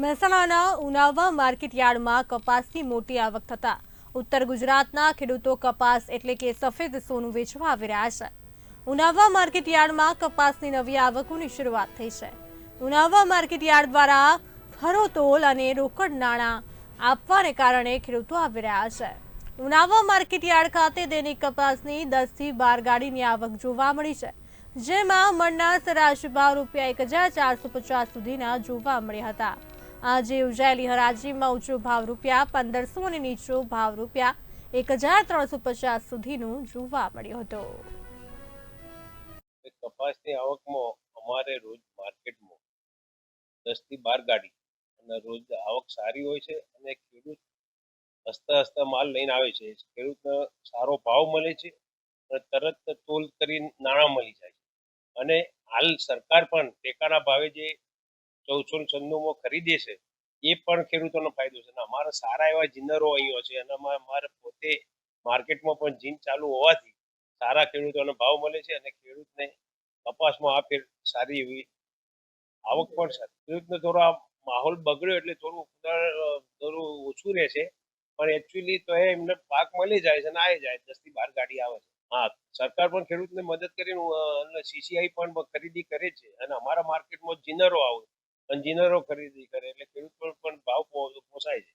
મહેસાણાના ઉનાવા માર્કેટ યાર્ડમાં કપાસની મોટી આવક થતા ઉત્તર ગુજરાતના ખેડૂતો કપાસ એટલે કે સફેદ સોનું વેચવા આવી રહ્યા છે. ઉનાવા માર્કેટ યાર્ડમાં કપાસની નવી આવકોની શરૂઆત થઈ છે. ઉનાવા માર્કેટ યાર્ડ દ્વારા ખરોતોલ અને રોકડ નાણાં આપવાને કારણે ખેડૂતો આવી રહ્યા છે. ઉનાવા માર્કેટ યાર્ડ ખાતે દૈનિક કપાસની દસથી બાર ગાડીની આવક જોવા મળી છે. જેમાં મણના સરાશ ભાવ રૂપિયા એક હજાર ચારસો પચાસ સુધીના જોવા મળ્યા હતા. આજે યોજાયેલી હરાજીમાં ઊંચો ભાવ રૂપિયા પંદરસો અને નીચો ભાવ રૂપિયા એક હજાર ત્રણસો પચાસ સુધીનું જોવા મળ્યો હતો. કપાસની આવકમાં અમારે રોજ માર્કેટમાં દસથી બાર ગાડી અને રોજ આવક સારી હોય છે અને ખેડૂત હસતા હસતા માલ લઈને આવે છે. ખેડૂતને સારો ભાવ મળે છે અને તરત તોલ કરી નાણાં મળી જાય છે. અને હાલ સરકાર પણ ટેકાના ભાવે જે ચૌદસો ને છન્નુંમાં ખરીદે છે, એ પણ ખેડૂતોનો ફાયદો છે. અને અમારા સારા એવા જીનરો અહીંયા છે અને અમારે પોતે માર્કેટમાં પણ જીન ચાલુ હોવાથી સારા ખેડૂતોને ભાવ મળે છે અને ખેડૂતને કપાસમાં આ ફેર સારી એવી આવક પણ સારી ખેડૂતને થોડો આ માહોલ બગડ્યો એટલે થોડું થોડું ઓછું રહે છે. પણ એકચ્યુઅલી તો એમને પાક મળી જાય છે અને આવી જાય, દસથી બાર ગાડી આવે છે. હા, સરકાર પણ ખેડૂતને મદદ કરીને સીસીઆઈ પણ ખરીદી કરે છે. અને અમારા માર્કેટમાં જીનરો આવે અને જીનરો ખરીદી કરે એટલે ખેડૂત પણ ભાવ પોસાય છે.